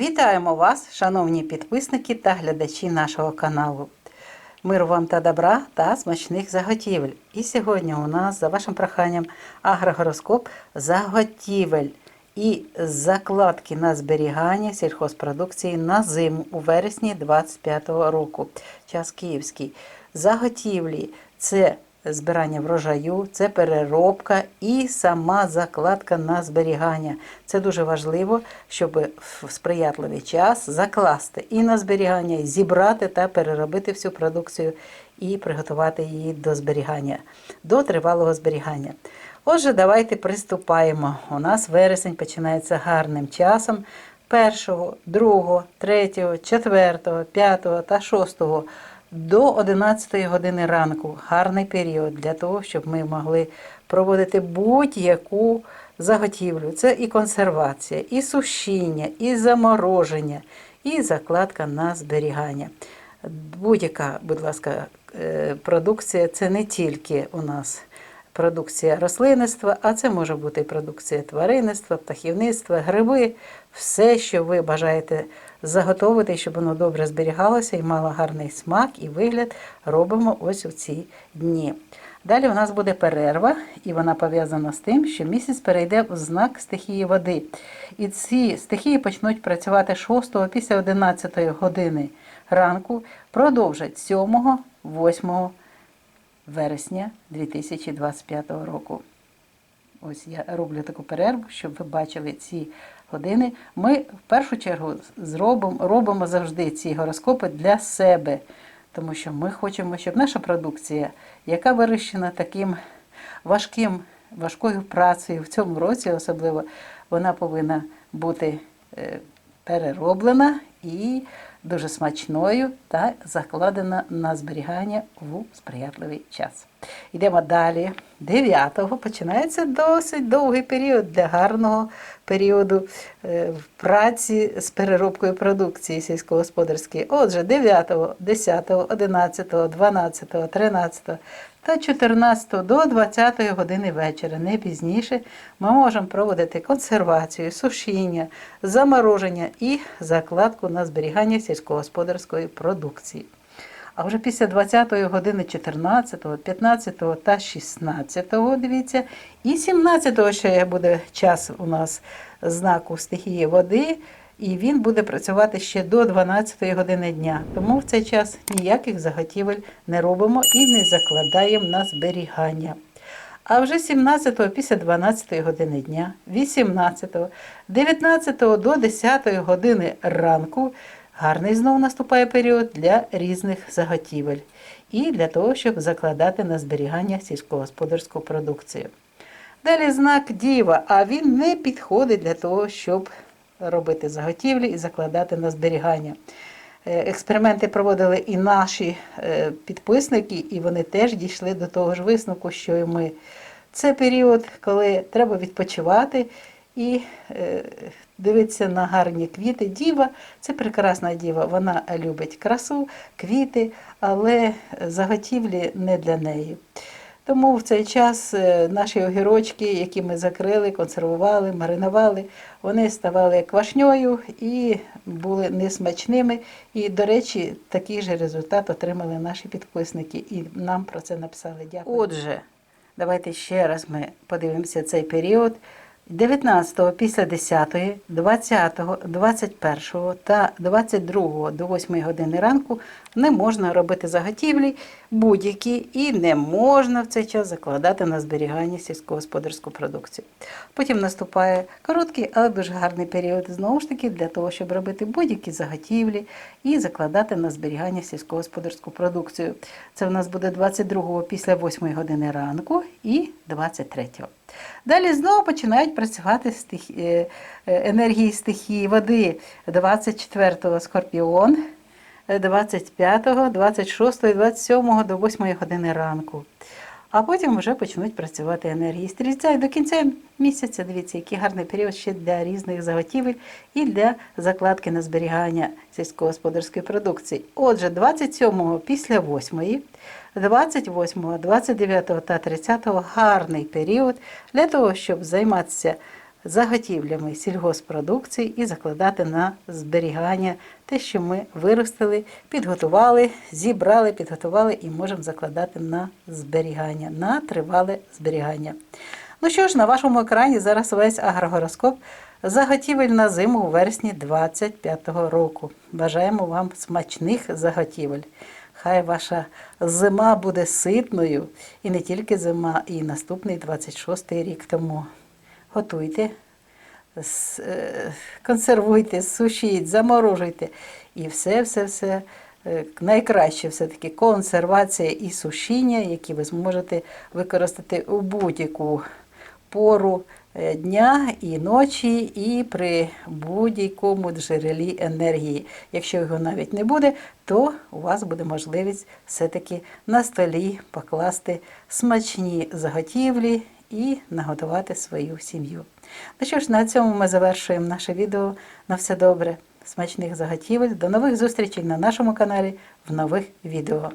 Вітаємо вас, шановні підписники та глядачі нашого каналу. Миру вам та добра та смачних заготівель. І сьогодні у нас, за вашим проханням, агрогороскоп заготівель і закладки на зберігання сільхозпродукції на зиму у вересні 25-го року. Час київський. Заготівлі це збирання врожаю, це переробка і сама закладка на зберігання. Це дуже важливо, щоб в сприятливий час закласти і на зберігання, і зібрати та переробити всю продукцію і приготувати її до зберігання, до тривалого зберігання. Отже, давайте приступаємо. У нас вересень починається гарним часом. 1, 2, 3, 4, 5 та 6 до 11 години ранку гарний період для того, щоб ми могли проводити будь-яку заготівлю. Це і консервація, і сушіння, і замороження, і закладка на зберігання. Будь-яка, будь ласка, е, продукція це не тільки у нас продукція рослинництва, а це може бути продукція тваринництва, птахівництва, гриби, все, що ви бажаєте заготовити, щоб воно добре зберігалося і мало гарний смак і вигляд, робимо ось у ці дні. Далі у нас буде перерва, і вона пов'язана з тим, що місяць перейде в знак стихії води. І ці стихії почнуть працювати 6 після 11 години ранку, продовжать 7, 8 вересня 2025 року. Ось я роблю таку перерву, щоб ви бачили ці години. Ми в першу чергу зробимо, робимо завжди ці гороскопи для себе, тому що ми хочемо, щоб наша продукція, яка вирощена таким важким, важкою працею в цьому році, особливо, вона повинна бути е, перероблена і дуже смачною та закладена на зберігання у сприятливий час. Йдемо далі. 9-го починається досить довгий період для гарного періоду е, в праці з переробкою продукції сільськогосподарської. Отже, 9, 10, 11, 12, 13 та 14 до 20 години вечора, не пізніше, ми можемо проводити консервацію, сушіння, замороження і закладку на зберігання сільськогосподарської продукції. А вже після 20-ї години 14, 15 та 16, дивіться, і 17-го ще буде час у нас знаку стихії води, і він буде працювати ще до 12 години дня. Тому в цей час ніяких заготівель не робимо і не закладаємо на зберігання. А вже 17-го після 12 години дня, 18-го, 19 до 10 години ранку гарний знову наступає період для різних заготівель і для того, щоб закладати на зберігання сільськогосподарську продукцію. Далі знак діва, а він не підходить для того, щоб робити заготівлі і закладати на зберігання. Е, Експерименти проводили і наші е, підписники, і вони теж дійшли до того ж висновку, що і ми. Це період, коли треба відпочивати і дивитися на гарні квіти. Діва це прекрасна діва. Вона любить красу, квіти, але заготівлі не для неї. Тому в цей час е, наші огірочки, які ми закрили, консервували, маринували, вони ставали квашньою і були несмачними. І, до речі, такий же результат отримали наші підписники, і нам про це написали. Дякую. Отже, давайте ще раз ми подивимося цей період. 19-го після 10, 20, 21 та 22 до 8 години ранку не можна робити заготівлі будь-які і не можна в цей час закладати на зберігання сільськогосподарську продукцію. Потім наступає короткий, але дуже гарний період знову ж таки для того, щоб робити будь-які заготівлі і закладати на зберігання сільськогосподарську продукцію. Це в нас буде 22 після 8 години ранку і 23. Далі знову починають працювати стихі... е, е, енергії стихії води 24-го скорпіон, 25-го, 26-го і 27-го до 8 години ранку. А потім вже почнуть працювати енергії стрільця. І до кінця місяця, дивіться, який гарний період ще для різних заготівель і для закладки на зберігання сільськогосподарської продукції. Отже, 27-го після 8-ї, 28, 29 та 30 гарний період для того, щоб займатися заготівлями сільгоспродукції і закладати на зберігання те, що ми виростили, підготували, зібрали, підготували і можемо закладати на зберігання, на тривале зберігання. Ну що ж, на вашому екрані зараз весь агрогороскоп заготівель на зиму у вересні 25-го року. Бажаємо вам смачних заготівель. Хай ваша зима буде ситною, і не тільки зима, і наступний 26-й рік тому. Готуйте, е, консервуйте, сушіть, заморожуйте. І все, все, все. е, Найкраще все-таки консервація і сушіння, які ви зможете використати у будь-яку пору е, дня і ночі, і при будь-якому джерелі енергії. Якщо його навіть не буде, то у вас буде можливість все-таки на столі покласти смачні заготівлі і наготувати свою сім'ю. Ну що ж, на цьому ми завершуємо наше відео. На все добре, смачних заготівель. До нових зустрічей на нашому каналі в нових відео.